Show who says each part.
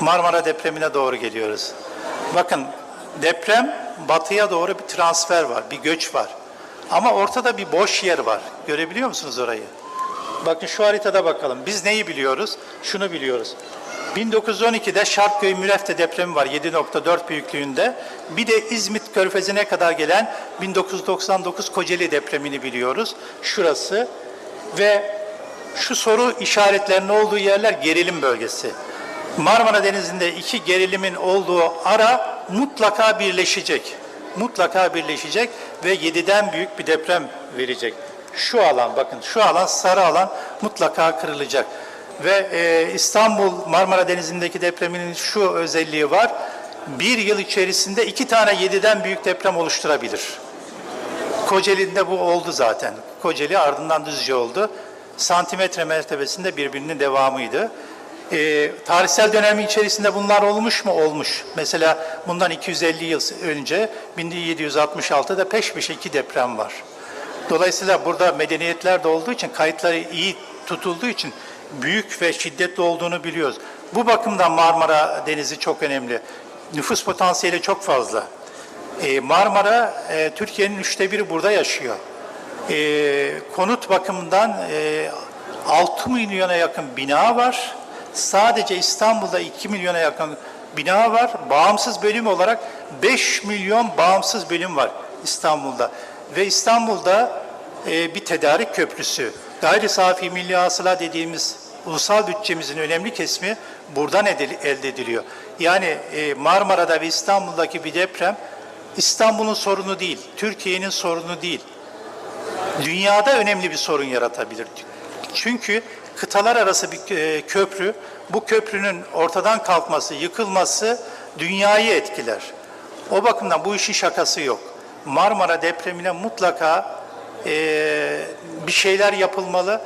Speaker 1: Marmara depremine doğru geliyoruz. Bakın deprem batıya doğru bir transfer var, bir göç var. Ama ortada bir boş yer var. Görebiliyor musunuz orayı? Bakın şu haritada bakalım. Biz neyi biliyoruz? Şunu biliyoruz. 1912'de Şarkköy Mürefte depremi var 7.4 büyüklüğünde. Bir de İzmit Körfezi'ne kadar gelen 1999 Kocaeli depremini biliyoruz. Şurası ve şu soru işaretlerinin olduğu yerler gerilim bölgesi. Marmara Denizi'nde iki gerilimin olduğu ara mutlaka birleşecek. Mutlaka birleşecek ve 7'den büyük bir deprem verecek. Şu alan bakın şu alan sarı alan mutlaka kırılacak. Ve e, İstanbul Marmara Denizi'ndeki depreminin şu özelliği var. Bir yıl içerisinde iki tane 7'den büyük deprem oluşturabilir. Kocaeli'nde bu oldu zaten. Kocaeli ardından Düzce oldu. Santimetre mertebesinde birbirinin devamıydı. Ee, tarihsel dönemi içerisinde bunlar olmuş mu? Olmuş. Mesela bundan 250 yıl önce 1766'da peş peşe iki deprem var. Dolayısıyla burada medeniyetler de olduğu için kayıtları iyi tutulduğu için büyük ve şiddetli olduğunu biliyoruz. Bu bakımdan Marmara Denizi çok önemli. Nüfus potansiyeli çok fazla. Ee, Marmara, e, Türkiye'nin üçte biri burada yaşıyor. Ee, konut bakımından e, 6 milyona yakın bina var. Sadece İstanbul'da 2 milyona yakın bina var. Bağımsız bölüm olarak 5 milyon bağımsız bölüm var İstanbul'da. Ve İstanbul'da e, bir tedarik köprüsü. Gayri safi milli hasıla dediğimiz ulusal bütçemizin önemli kesimi buradan elde ediliyor. Yani e, Marmara'da ve İstanbul'daki bir deprem İstanbul'un sorunu değil, Türkiye'nin sorunu değil. Dünyada önemli bir sorun yaratabilir. Çünkü kıtalar arası bir e, köprü, bu köprünün ortadan kalkması, yıkılması dünyayı etkiler. O bakımdan bu işin şakası yok. Marmara depremine mutlaka e, bir şeyler yapılmalı